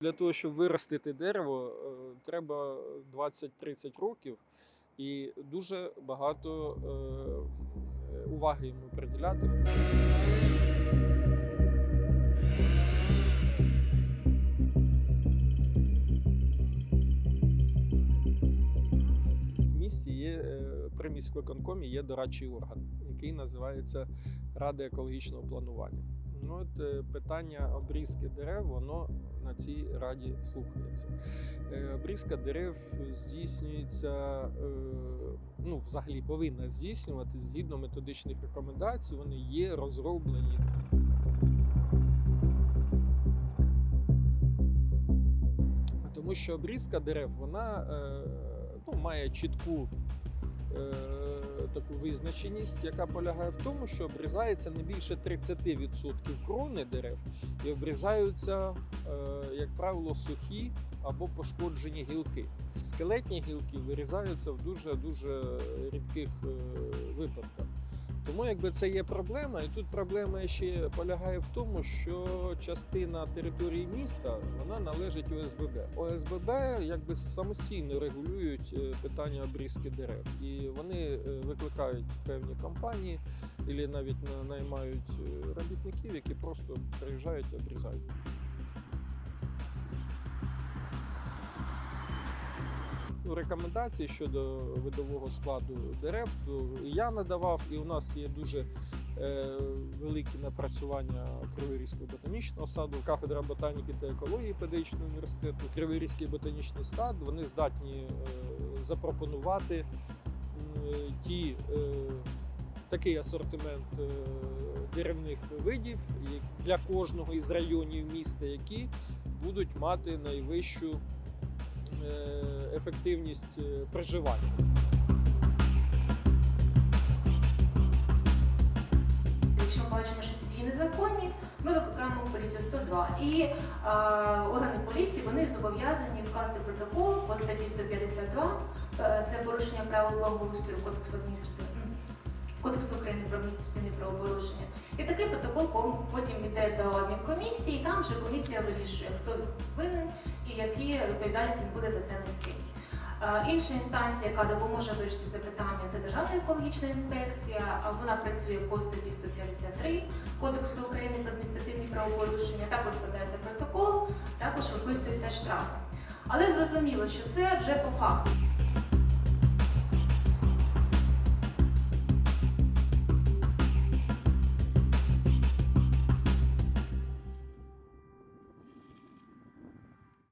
Для того, щоб виростити дерево, е, треба 20-30 років і дуже багато е, уваги йому приділяти. В місті є е, при міськвиконкомі є дорадчий орган, який називається Рада екологічного планування. Ну, от е, питання обрізки дерев, воно на цій раді слухається. Е, Обрізка дерев здійснюється, е, ну, взагалі повинна здійснювати згідно методичних рекомендацій. Вони є розроблені. Тому що обрізка дерев вона ну, має чітку визначеність, яка полягає в тому, що обрізається не більше 30% крони дерев і обрізаються, е, як правило, сухі або пошкоджені гілки. Скелетні гілки вирізаються в дуже дуже рідких е, випадках. Тому якби це є проблема, і тут проблема ще полягає в тому, що частина території міста вона належить ОСББ. ОСББ якби самостійно регулюють е, питання обрізки дерев, і вони е, викликають певні компанії, або навіть на- наймають е, робітників, які просто приїжджають і обрізають. Рекомендації щодо видового складу дерев, то я надавав, і у нас є дуже е, великі напрацювання Криворізького ботанічного саду, кафедра ботаніки та екології педагогічного університету, Криворізький ботанічний сад. Вони здатні е, запропонувати е, ті, такий асортимент деревних видів для кожного із районів міста, які будуть мати найвищу ефективність е, проживання. Якщо бачимо, що ці дії незаконні, ми викликаємо поліцію 102. І е, органи поліції вони зобов'язані скласти протокол по статті 152. Е, це порушення правил благоустрою Кодексу адміністративного Кодексу України про адміністративні правопорушення. І такий протокол потім йде до адмінкомісії, і там вже комісія вирішує, хто винен і які відповідальність буде за це нести. Інша інстанція, яка допоможе вирішити це питання, це Державна екологічна інспекція. Вона працює по статті 153 Кодексу України про адміністративні правопорушення. Також складається протокол, також виписується штраф. Але зрозуміло, що це вже по факту.